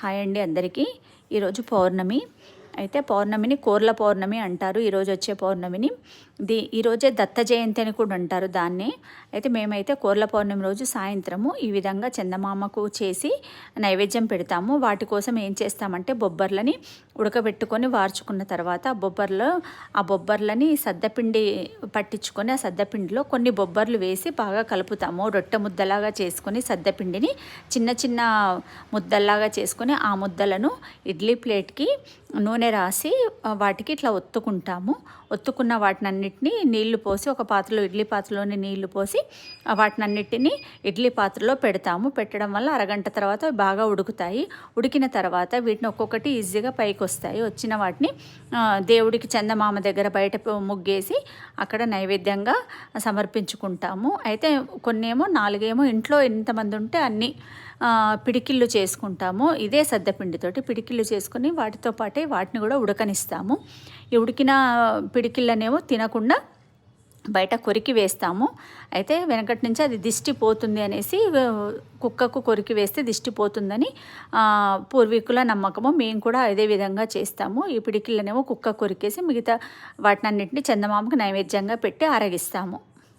Hi అండి అందరికీ. ఈరోజు పౌర్ణమి. అయితే పౌర్ణమిని కోర్ల పౌర్ణమి అంటారు ఈరోజు వచ్చే పౌర్ణమిని. దీ ఈరోజే దత్త జయంతి అని కూడా అంటారు దాన్ని. అయితే మేమైతే కోర్ల పౌర్ణమి రోజు సాయంత్రము ఈ విధంగా చందమామకు చేసి నైవేద్యం పెడతాము. వాటి కోసం ఏం చేస్తామంటే బొబ్బర్లని ఉడకబెట్టుకొని వార్చుకున్న తర్వాత ఆ బొబ్బర్లో ఆ బొబ్బర్లని సద్దపిండి పట్టించుకొని ఆ సద్దపిండిలో కొన్ని బొబ్బర్లు వేసి బాగా కలుపుతాము. రొట్టె ముద్దలాగా చేసుకొని సద్దపిండిని చిన్న చిన్న ముద్దల్లాగా చేసుకొని ఆ ముద్దలను ఇడ్లీ ప్లేట్కి నూనె రాసి వాటికి ఇట్లా ఒత్తుకుంటాము. ఒత్తుకున్న వాటినన్నిటిని నీళ్ళు పోసి ఒక పాత్రలో ఇడ్లీ పాత్రలోని నీళ్ళు పోసి వాటిని వాటినన్నిటిని ఇడ్లీ పాత్రలో పెడతాము. పెట్టడం వల్ల అరగంట తర్వాత బాగా ఉడుకుతాయి. ఉడికిన తర్వాత వీటిని ఒక్కొక్కటి ఈజీగా పైకి వస్తాయి వచ్చిన వాటిని దేవుడికి చందమామ దగ్గర బయట ముగ్గేసి అక్కడ నైవేద్యంగా సమర్పించుకుంటాము. అయితే కొన్ని ఏమో నాలుగేమో ఇంట్లో ఎంతమంది ఉంటే అన్ని పిడికిళ్ళు చేసుకుంటాము. ఇదే సద్దపిండితోటి పిడికిళ్ళు చేసుకుని వాటితో పాటే వాటిని కూడా ఉడకనిస్తాము. ఈ ఉడికిన పిడికిళ్ళనేమో తినకుండా బయట కొరికి వేస్తాము. అయితే వెనకటి నుంచి అది దిష్టి పోతుంది అనేసి కుక్కకు కొరికి వేస్తే దిష్టి పోతుందని పూర్వీకుల నమ్మకము. మేము కూడా అదే విధంగా చేస్తాము. ఈ పిడికిళ్ళనేమో కుక్క కొరికేసి మిగతా వాటినన్నింటినీ చందమామకు నైవేద్యంగా పెట్టి ఆరగిస్తాము.